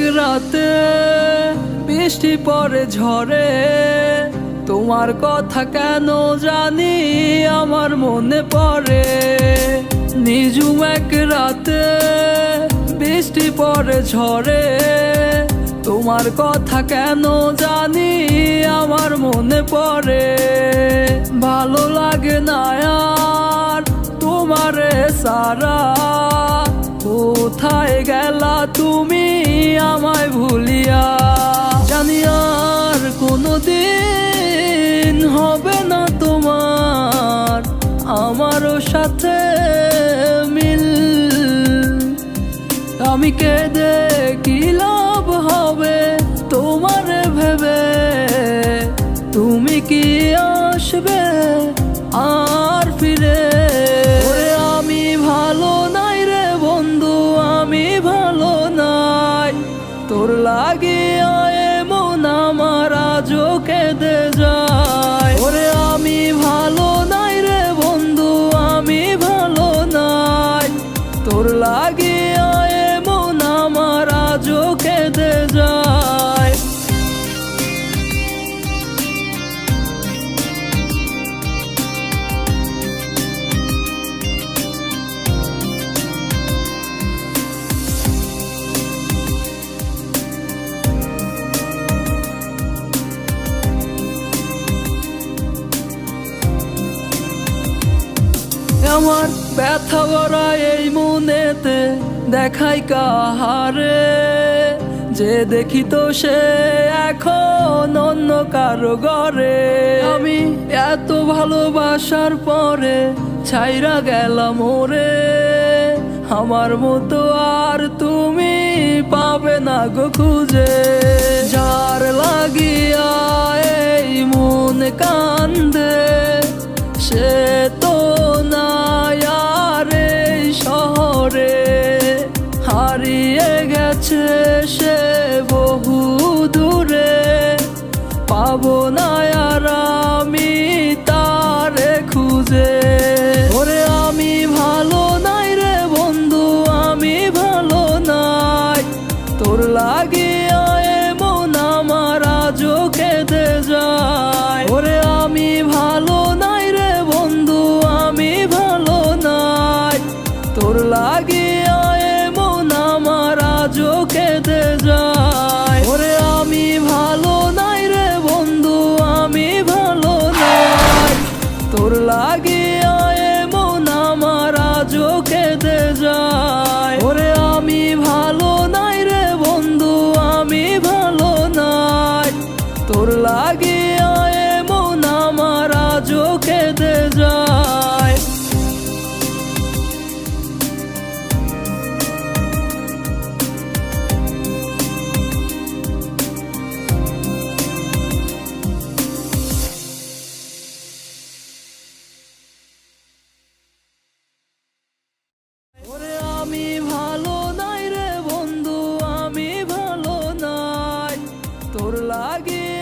রাতে বৃষ্টি পরে ঝরে তোমার কথা কেন জানি আমার মনে পড়ে। নিজুম এক রাতে বৃষ্টি পরে ঝরে তোমার কথা কেন জানি আমার মনে পড়ে। ভালো লাগে না আর তোমারে সারা। কোথায় গেলা সাথে মিল। আমি কেঁদে কি লাভ হবে তোমার ভেবে? তুমি কি আসবে আর ফিরে? আমি ভালো নাই রে বন্ধু, আমি ভালো নাই। তোর লাগে আমার ব্যথা ভরা এই মনেতে দেখাই কাহারে। যে দেখি তো সে এখন অন্য কারও ঘরে। আমি এত ভালোবাসার পরে ছাইরা গেলাম ওরে। আমার মতো আর তুমি পাবে না গো খুঁজে। পাবো না আর আমি তারে খুঁজে। ওরে, আমি ভালো নাই রে বন্ধু, আমি ভালো নাই। তোর লাগে আজও কেঁদে যায়। ওরে আমি ভালো নাই রে বন্ধু আমি பொருளாகி